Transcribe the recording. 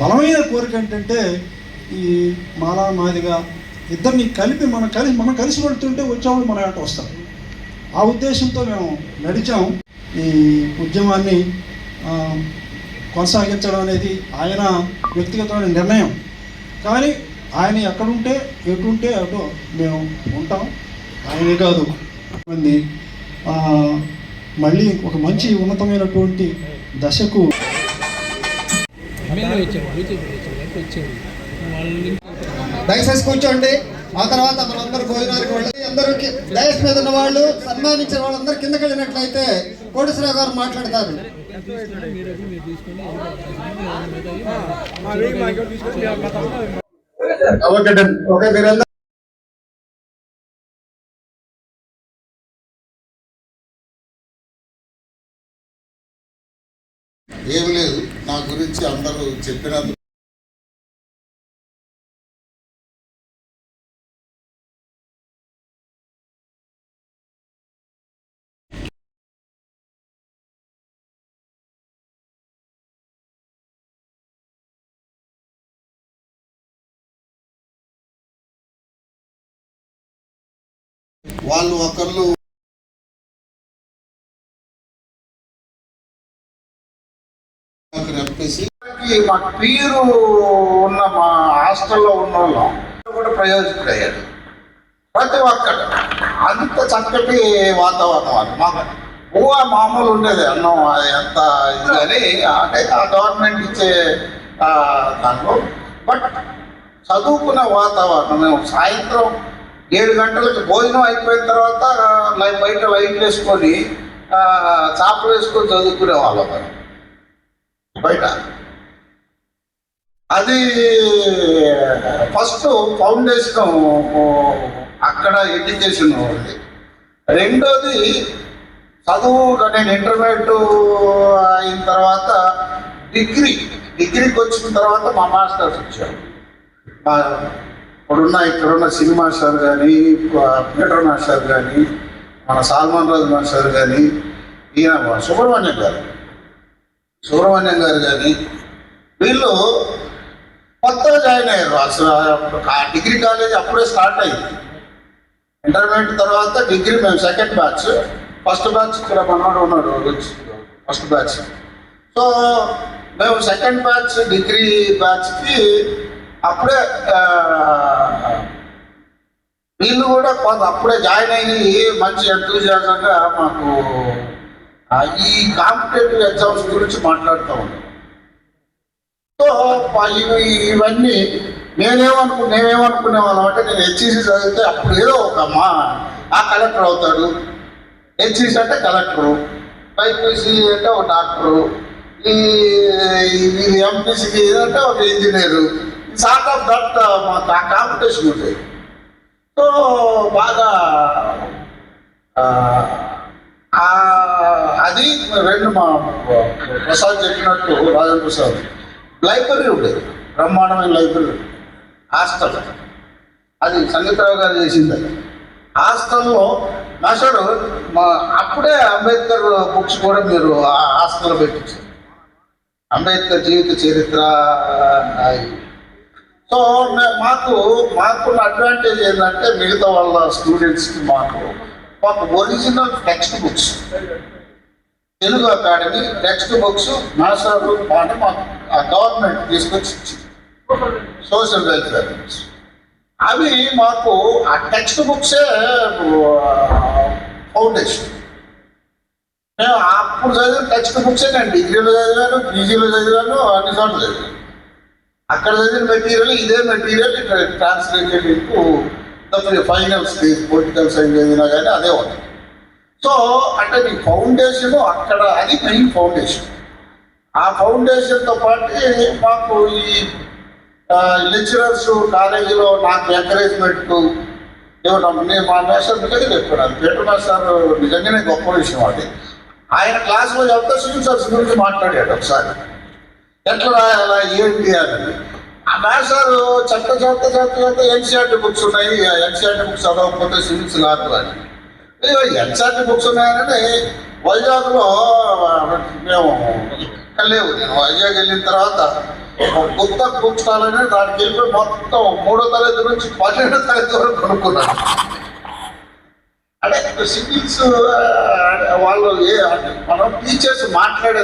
బలమైన కోరిక ఏంటంటే ఈ మాలా మాదిగా ఇద్దరిని కలిపి మనం కలిసి మనం కలిసి వెళ్తుంటే వచ్చేవాళ్ళు మన వెంట వస్తారు. ఆ ఉద్దేశంతో మేము నడిచాం. ఈ ఉద్యమాన్ని కొనసాగించడం అనేది ఆయన వ్యక్తిగతమైన నిర్ణయం. కానీ ఆయన ఎక్కడుంటే ఎటుంటే అటు మేము ఉంటాం. ఆయనే కాదు. మంది మళ్ళీ ఒక మంచి ఉన్నతమైనటువంటి దశకు దయచేసి కూర్చోండి. ఆ తర్వాత మనందరూ భోజనానికి వెళ్ళి అందరికి దయస్ మీద ఉన్న వాళ్ళు సన్మానించిన వాళ్ళందరూ కిందకి వెళ్ళినట్లయితే కోటేశ్వరరావు గారు మాట్లాడతారు. మీరు మీరు తీసుకుని ఓకే డన్ ఓకే మీరందరూ ఏమి లేదు. నా గురించి అందరూ చెప్పినందుకు వాళ్ళు ఒకళ్ళు రప్పేసి మా పీరు ఉన్న మా హాస్టల్లో ఉన్న వాళ్ళం కూడా ప్రయోజకుడయ్యారు ప్రతి ఒక్కరు అంత చక్కటి వాతావరణం అది. మాకు ఊహ మామూలు ఉండేది. అన్నం అది ఎంత ఇది కానీ అంటే ఆ గవర్నమెంట్ ఇచ్చే దాంట్లో. బట్ చదువుకునే వాతావరణం. మేము సాయంత్రం ఏడు గంటలకు భోజనం అయిపోయిన తర్వాత బయట లైట్లు వేసుకొని చేపలు చాపలు వేసుకొని చదువుకునే వాళ్ళం బయట. అది ఫస్ట్ ఫౌండేషన్ అక్కడ ఎడ్యుకేషన్ ఉంది. రెండోది చదువు నేను ఇంటర్మీడియట్ అయిన తర్వాత డిగ్రీ. డిగ్రీకి వచ్చిన తర్వాత మా మాస్టర్స్ వచ్చారు. ఇప్పుడున్న ఇక్కడున్న సినిమా మాస్టర్ కానీ పీటర్ మాస్టర్ కానీ మన సాల్మాన్ రాజు మాస్టర్ కానీ ఈయన సుబ్రహ్మణ్యం గారు. సుబ్రహ్మణ్యం గారు కానీ వీళ్ళు కొత్తగా జాయిన్ అయ్యారు. అసలు డిగ్రీ కాలేజ్ అప్పుడే స్టార్ట్ అయింది ఇంటర్మీడియట్ తర్వాత డిగ్రీ మేము సెకండ్ బ్యాచ్. ఫస్ట్ బ్యాచ్ ఇక్కడ మనోడు ఉన్నాడు ఫస్ట్ బ్యాచ్. సో మేము సెకండ్ బ్యాచ్ డిగ్రీ బ్యాచ్కి అప్పుడే వీళ్ళు కూడా కొంత అప్పుడే జాయిన్ అయ్యి మంచి ఎంతూజియాజంగా మాకు ఈ కాంపిటేటివ్ ఎగ్జామ్స్ గురించి మాట్లాడుతూ ఉన్నాం ఇవన్నీ నేనేమనుకు నేనేమనుకునే వాళ్ళం అంటే నేను హెచ్ఈసి చదివితే అప్పుడు ఏదో ఒక మా ఆ కలెక్టర్ అవుతాడు. హెచ్ఈసి అంటే కలెక్టరు. బైపీసీ అంటే ఒక డాక్టరు. ఈ ఇది ఎంపీసీకి అంటే ఒక ఇంజనీరు. సార్ట్ ఆఫ్ దట్ మాకు ఆ కాంపిటీషన్ ఉండేది సో బాగా అది రెండు మా ప్రసాద్ చెప్పినట్టు రాజప్రసాద్ ప్రసాద్ లైబ్రరీ ఉండేది. బ్రహ్మాండమైన లైబ్రరీ హాస్టల్. అది సంగీతరావు గారు చేసింది అది. హాస్టల్లో మాస్టారు మా అప్పుడే అంబేద్కర్ బుక్స్ కూడా మీరు ఆ హాస్టల్లో పెట్టించారు. అంబేద్కర్ జీవిత చరిత్ర సో మాకు మాకున్న అడ్వాంటేజ్ ఏంటంటే మిగతా వాళ్ళ స్టూడెంట్స్కి మాకు మాకు original textbooks Telugu academy textbooks master పాట మాకు ఆ గవర్నమెంట్ తీసుకొచ్చి ఇచ్చింది. సోషల్ వెల్ఫేర్ అవి మాకు ఆ టెక్స్ట్ బుక్సే ఫౌండేషన్ నేను అప్పుడు చదివిన టెక్స్ట్ బుక్సే నేను డిగ్రీలో చదివాను పీజీలో చదివాను అన్ని చోట్ల చదివాను. అక్కడ చదివిన మెటీరియల్ ఇదే మెటీరియల్ ఇక్కడ translated into final stage political science చదివినా కానీ అదే ఉంది సో అంటే నీ ఫౌండేషన్ అక్కడ అది మెయిన్ ఫౌండేషన్ ఆ ఫౌండేషన్తో పాటు మాకు ఈ లెక్చరర్స్ కాలేజీలో నాకు ఎంకరేజ్మెంట్ ఇవ్వడం నేను మా మాస్టర్ నిజంగా చెప్పాను. పేట మాస్టర్ నిజంగానే గొప్ప విషయం అది. ఆయన క్లాస్లో చెప్తే సివిల్ సర్వీస్ గురించి మాట్లాడాడు ఒకసారి. ఎట్లా రాయాలా ఏంటి అని. ఆ మాస్టర్ చెత్త చెత్త చెత్త చెత్త ఎన్సీఆర్టీ బుక్స్ ఉన్నాయి. ఎన్సీఆర్టీ బుక్స్ చదవకపోతే సివిల్స్ కాదు అని. ఎన్సీఆర్టీ బుక్స్ ఉన్నాయని వైజాగ్లో మేము లేవు నేను వైజాగ్ వెళ్ళిన తర్వాత ఒక కొత్త పుస్తకాలని దానికి వెళ్ళిపోయి మొత్తం మూడో తరగతి నుంచి పన్నెండో తరగతి వరకు కొనుక్కున్నాను. అంటే సింగిల్స్ వాళ్ళు ఏ మనం టీచర్స్ మాట్లాడే